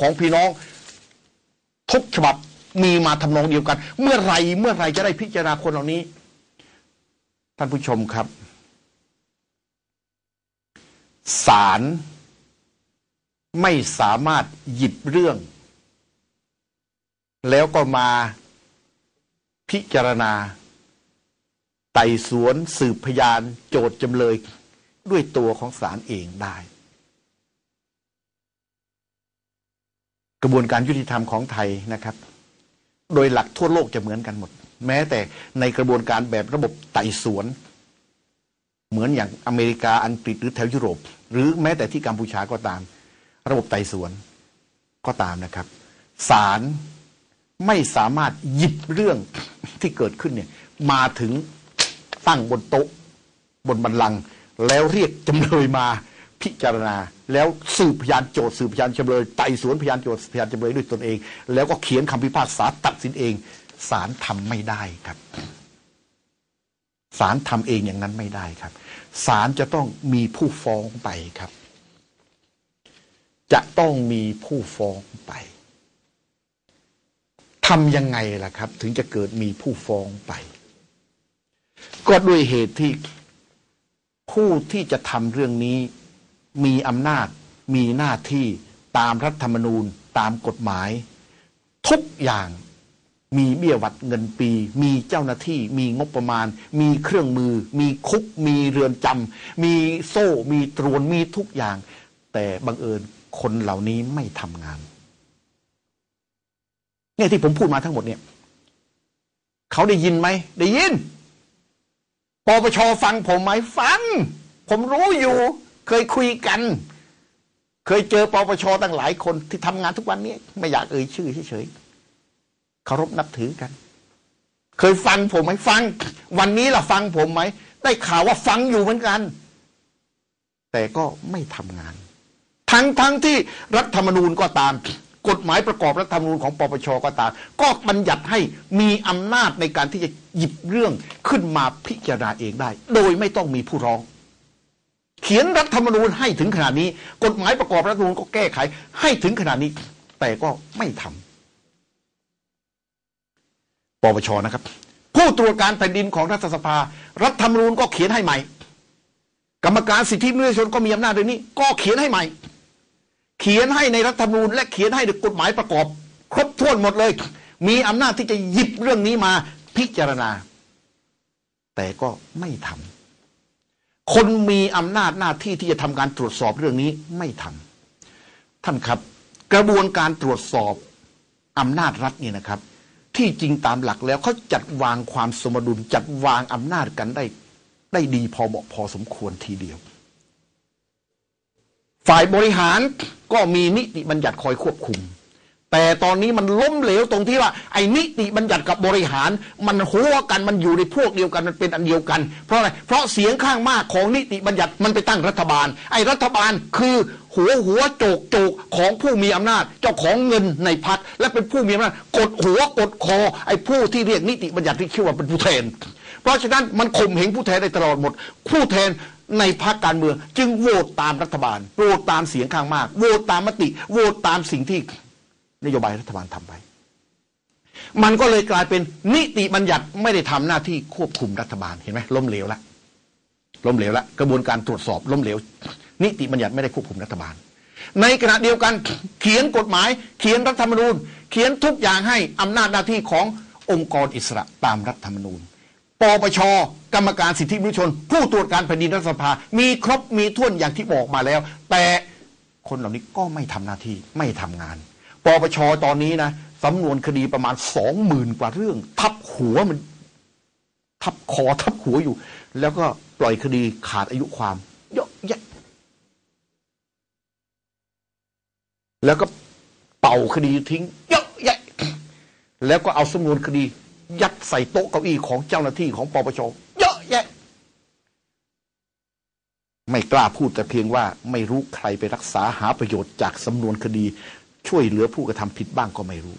ของพี่น้องทุกฉบับมีมาทำนองเดียวกัน เมื่อไรเมื่อไรจะได้พิจารณาคนเหล่านี้ ท่านผู้ชมครับศาลไม่สามารถหยิบเรื่อง แล้วก็มาพิจารณา ไต่สวนสืบพยานโจทย์จำเลยด้วยตัวของศาลเองได้ กระบวนการยุติธรรมของไทยนะครับ โดยหลักทั่วโลกจะเหมือนกันหมด แม้แต่ในกระบวนการแบบระบบไต่สวน เหมือนอย่างอเมริกาอังกฤษหรือแถวยุโรป หรือแม้แต่ที่กัมพูชาก็ตาม ระบบไต่สวนก็ตามนะครับศาลไม่สามารถหยิบเรื่องที่เกิดขึ้นเนี่ยมาถึงตั้งบนโต๊ะ บนบันลัง แล้วเรียกจำเลยมา พิจารณา แล้วสืบพยานโจทย์สืบพยานจำเลยไต่สวนพยานโจทย์พยานจำเลยด้วยตนเอง แล้วก็เขียนคำพิพากษาตัดสินเองศาลทำไม่ได้ครับศาลทำเองอย่างนั้นไม่ได้ครับศาลจะต้องมีผู้ฟ้องไปครับ จะต้องมีผู้ฟ้องไปทำยังไงล่ะครับ ถึงจะเกิดมีผู้ฟ้องไป ก็ด้วยเหตุที่ผู้ที่จะทำเรื่องนี้ มีอำนาจ มีหน้าที่ตามรัฐธรรมนูญตามกฎหมาย ทุกอย่างมีเบี้ยวัดเงินปี มีเจ้าหน้าที่ มีงบประมาณ มีเครื่องมือ มีคุก มีเรือนจำมีโซ่ มีตรวนมีทุกอย่าง แต่บังเอิญคนเหล่านี้ไม่ทำงานเนี่ยที่ผมพูดมาทั้งหมดเนี่ย เขาได้ยินไหม ได้ยินปปชฟังผมไหมฟัง ผมรู้อยู่ เคยคุยกัน เคยเจอปปชตั้งหลายคนที่ทำงานทุกวันนี้ ไม่อยากเอ่ยชื่อเฉยๆเคารพนับถือกัน เคยฟังผมไหมฟัง วันนี้ล่ะฟังผมไหม ได้ข่าวว่าฟังอยู่เหมือนกัน แต่ก็ไม่ทำงาน ทั้งทั้งที่รัฐธรรมนูญก็ตามกฎหมายประกอบรัฐธรรมนูญของปปชก็ตาม ก็บัญญัติให้มีอำนาจในการที่จะหยิบเรื่องขึ้นมาพิจารณาเองได้ โดยไม่ต้องมีผู้ร้อง เขียนรัฐธรรมนูญให้ถึงขนาดนี้ กฎหมายประกอบรัฐธรรมนูญก็แก้ไข ให้ถึงขนาดนี้ แต่ก็ไม่ทำปปชนะครับ ผู้ตรวจการแผ่นดินของรัฐสภา รัฐธรรมนูญก็เขียนให้ใหม่ กรรมการสิทธิมนุษยชนก็มีอำนาจเรื่องนี้ ก็เขียนให้ใหม่ เขียนให้ในรัฐธรรมนูญ และเขียนให้ในกฎหมายประกอบ ครบถ้วนหมดเลย มีอำนาจที่จะหยิบเรื่องนี้มาพิจารณา แต่ก็ไม่ทำ คนมีอำนาจหน้าที่ที่จะทำการตรวจสอบเรื่องนี้ไม่ทำท่านครับ กระบวนการตรวจสอบอำนาจรัฐนี่นะครับ ที่จริงตามหลักแล้วเขาจัดวางความสมดุลจัดวางอำนาจกันได้ ได้ดีพอเหมาะพอสมควรทีเดียว ฝ่ายบริหารก็มีนิติบัญญัติคอยควบคุม แต่ตอนนี้มันล้มเหลวตรงที่ว่าไอ้นิติบัญญัติกับบริหาร มันหัวกันมันอยู่ในพวกเดียวกันมันเป็นอันเดียวกัน เพราะอะไรเพราะเสียงข้างมากของนิติบัญญัติมันไปตั้งรัฐบาล ไอ้รัฐบาลคือหัวหัวโจกโจกของผู้มีอำนาจ เจ้าของเงินในพักและเป็นผู้มีอำนาจกดหัวกดคอ ไอ้ผู้ที่เรียกนิติบัญญัติที่ชื่อว่าเป็นผู้แทน เพราะฉะนั้นมันข่มเหงผู้แทนได้ตลอดหมด ผู้แทนในพรรคการเมือง จึงโหวตตามรัฐบาลโหวตตามเสียงข้างมากโหวตตามมติโหวตตามสิ่งที่ นโยบายรัฐบาลทำไป มันก็เลยกลายเป็นนิติบัญญัติไม่ได้ทำหน้าที่ควบคุมรัฐบาลเห็นไหมล้มเหลวแล้วล้มเหลวแล้วกระบวนการตรวจสอบล้มเหลว นิติบัญญัติไม่ได้ควบคุมรัฐบาล ในขณะเดียวกันเขียนกฎหมาย เขียนรัฐธรรมนูญ เขียนทุกอย่างให้อำนาจหน้าที่ขององค์กรอิสระตามรัฐธรรมนูญปปชกรรมการสิทธิมนุษยชน ผู้ตรวจการแผ่นดินรัฐสภา มีครบมีท่วนอย่างที่บอกมาแล้ว แต่คนเหล่านี้ก็ไม่ทำหน้าที่ไม่ทำงาน ปปชตอนนี้นะสำนวนคดีประมาณสองหมื่นกว่าเรื่อง ทับหัวมัน ทับคอทับหัวอยู่ แล้วก็ปล่อยคดีขาดอายุความเยอะแยะแล้วก็เป่าคดีทิ้งเยอะแยะแล้วก็เอาสำนวนคดี ยัดใส่โต๊ะเก้าอี้ของเจ้าหน้าที่ของปปชเยอะแยะ ไม่กล้าพูดแต่เพียงว่าไม่รู้ใครไปรักษาหาประโยชน์จากสำนวนคดี ช่วยเหลือผู้กระทำผิดบ้างก็ไม่รู้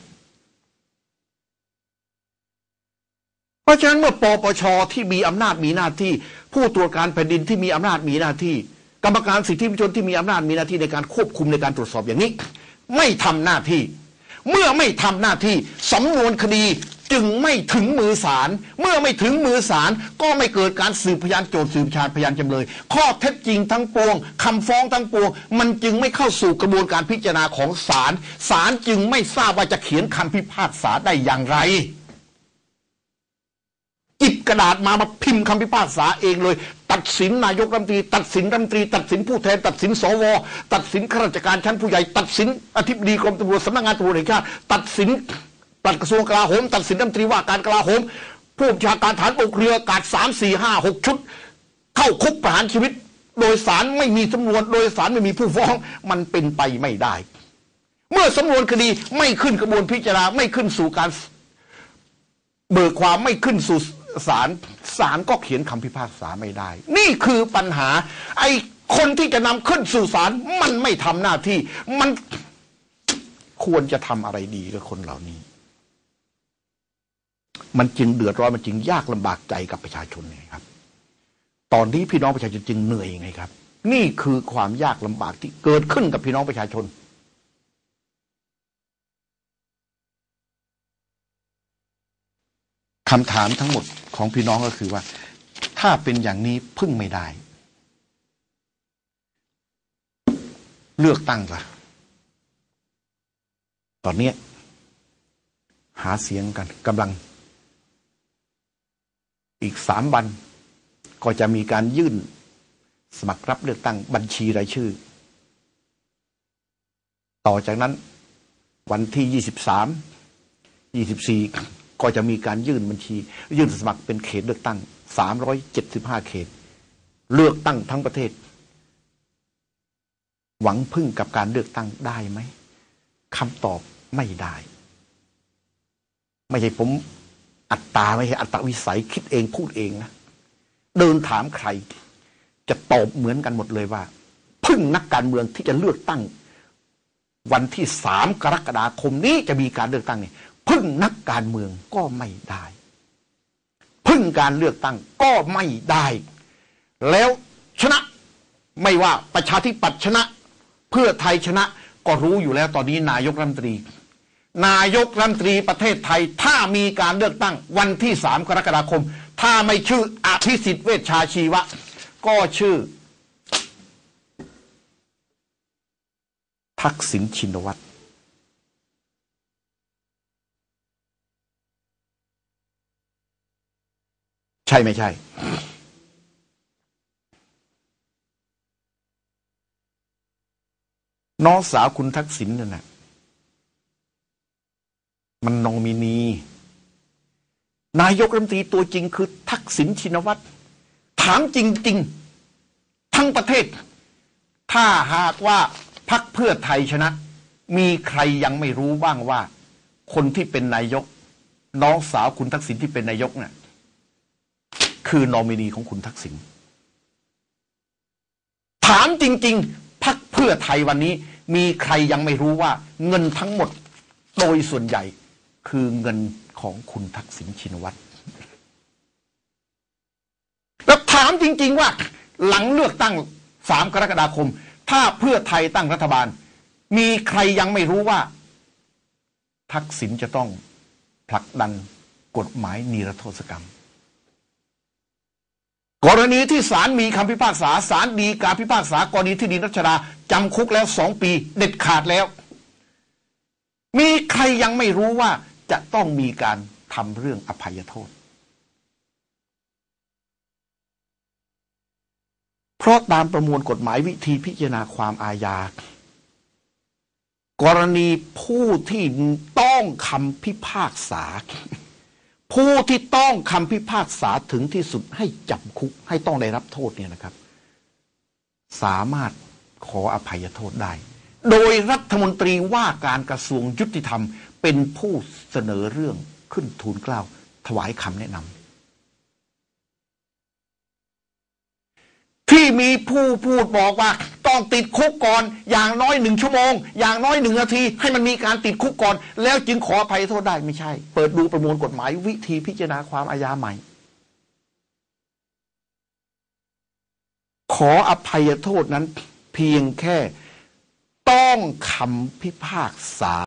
เพราะฉะนั้นเมื่อปปชที่มีอำนาจมีหน้าที่ ผู้ตรวจการแผ่นดินที่มีอำนาจมีหน้าที่ กรรมการสิทธิมนุษยชนที่มีอำนาจมีหน้าที่ในการควบคุมในการตรวจสอบอย่างนี้ ไม่ทำหน้าที่ เมื่อไม่ทำหน้าที่สำนวนคดี จึงไม่ถึงมือศาลเมื่อไม่ถึงมือศาลก็ไม่เกิดการสืบพยานโจทย์สืบชาญพยานจำเลย ข้อเท็จจริงทั้งปวงคำฟ้องทั้งปวง มันจึงไม่เข้าสู่กระบวนการพิจารณาของศาลศาลจึงไม่ทราบว่าจะเขียนคำพิพากษาได้อย่างไรจิบกระดาษมามาพิมพ์คำพิพากษาเองเลย ตัดสินนายกรัฐมนตรี ตัดสินรัฐมนตรี ตัดสินผู้แทน ตัดสินสว ตัดสินข้าราชการชั้นผู้ใหญ่ ตัดสินอธิบดีกรมตำรวจสำนักงานตำรวจแห่งชาติตัดสิน ปลัดกระทรวงกลาโหม ตัดสินรัฐมนตรีว่าการกลาโหม ผู้บัญชาการฐานบกเรือกาดสามสี่ห้าหกชุด เข้าคุกประหารชีวิต โดยสารไม่มีจำนวน โดยสารไม่มีผู้ฟ้องมันเป็นไปไม่ได้ เมื่อสำนวนคดีไม่ขึ้นกระบวนพิจารณาไม่ขึ้นสู่การเบิกความไม่ขึ้นสู่ศาลศาลก็เขียนคำพิพากษาไม่ได้ นี่คือปัญหา ไอ้คนที่จะนำขึ้นสู่ศาลมันไม่ทำหน้าที่ มันควรจะทำอะไรดีกับคนเหล่านี้ มันจึงเดือดร้อนมันจึงยากลำบากใจกับประชาชนไงครับ ตอนนี้พี่น้องประชาชนจึงเหนื่อยไงครับ นี่คือความยากลำบากที่เกิดขึ้นกับพี่น้องประชาชนคำถามทั้งหมดของพี่น้องก็คือว่า ถ้าเป็นอย่างนี้พึ่งไม่ได้ เลือกตั้งละตอนนี้หาเสียงกันกำลัง อีกสามวัน ก็จะมีการยื่น สมัครรับเลือกตั้งบัญชีรายชื่อ ต่อจากนั้นวันที่ยี่สิบสามยี่สิบสี่ก็จะมีการยื่นบัญชี ยื่นสมัครเป็นเขตเลือกตั้ง375เขต เลือกตั้งทั้งประเทศ หวังพึ่งกับการเลือกตั้งได้ไหมคำตอบไม่ได้ ไม่ใช่ผม อัตตาไม่ใช่อัตตวิสัยคิดเองพูดเองนะเดินถามใคร จะตอบเหมือนกันหมดเลยว่า พึ่งนักการเมืองที่จะเลือกตั้ง วันที่สามกรกฎาคมนี้จะมีการเลือกตั้งเนี่ยพึ่งนักการเมืองก็ไม่ได้ พึ่งการเลือกตั้งก็ไม่ได้ แล้วชนะไม่ว่าประชาธิปัตย์ชนะ เพื่อไทยชนะก็รู้อยู่แล้วตอนนี้นายกรัฐมนตรี นายกรัฐมนตรีประเทศไทย ถ้ามีการเลือกตั้งวันที่สามกรกฎาคม ถ้าไม่ชื่ออภิสิทธิ์เวชชาชีวะ ก็ชื่อ ทักษิณชินวัตรใช่ไม่ใช่ น้องสาวคุณทักษิณนั่นนะ มันนองมินี นายกรัฐมนตรีตัวจริงคือทักษิณชินวัตร ถามจริง ๆ ทั้งประเทศ ถ้าหากว่าพักเพื่อไทยชนะ มีใครยังไม่รู้บ้างว่า คนที่เป็นนายก น้องสาวคุณทักษิณที่เป็นนายกเนะ่ยคือนอมินีของคุณทักษิณถามจริง ๆ พักเพื่อไทยวันนี้มีใครยังไม่รู้ว่าเงินทั้งหมดโดยส่วนใหญ่ คือเงินของคุณทักษิณชินวัตรแล้วถามจริง ๆ ว่า หลังเลือกตั้งสามกรกฎาคม ถ้าเพื่อไทยตั้งรัฐบาล มีใครยังไม่รู้ว่า ทักษิณจะต้องผลักดันกฎหมายนิรโทษกรรม กรณีที่ศาลมีคำพิพากษาศาลดีกาพิพากษากรณีที่ดินรัชดาจำคุกแล้วสองปี เด็ดขาดแล้ว มีใครยังไม่รู้ว่า จะต้องมีการทำเรื่องอภัยโทษ เพราะตามประมวลกฎหมายวิธีพิจารณาความอาญากรณีผู้ที่ต้องคำพิพากษา ผู้ที่ต้องคำพิพากษาถึงที่สุดให้จับคุกให้ต้องได้รับโทษเนี่ยนะครับ สามารถขออภัยโทษได้ โดยรัฐมนตรีว่าการกระทรวงยุติธรรม เป็นผู้เสนอเรื่องขึ้นทูลกล้าวถวายคำแนะนำที่มีผู้พูดบอกว่า ต้องติดคุกก่อน อย่างน้อยหนึ่งชั่วโมง อย่างน้อยหนึ่งนาที ให้มันมีการติดคุกก่อน แล้วจึงขออภัยโทษได้ไม่ใช่ เปิดดูประมวลกฎหมายวิธีพิจารณาความอาญาใหม่ ขออภัยโทษนั้นเพียงแค่ต้องคำพิพากษา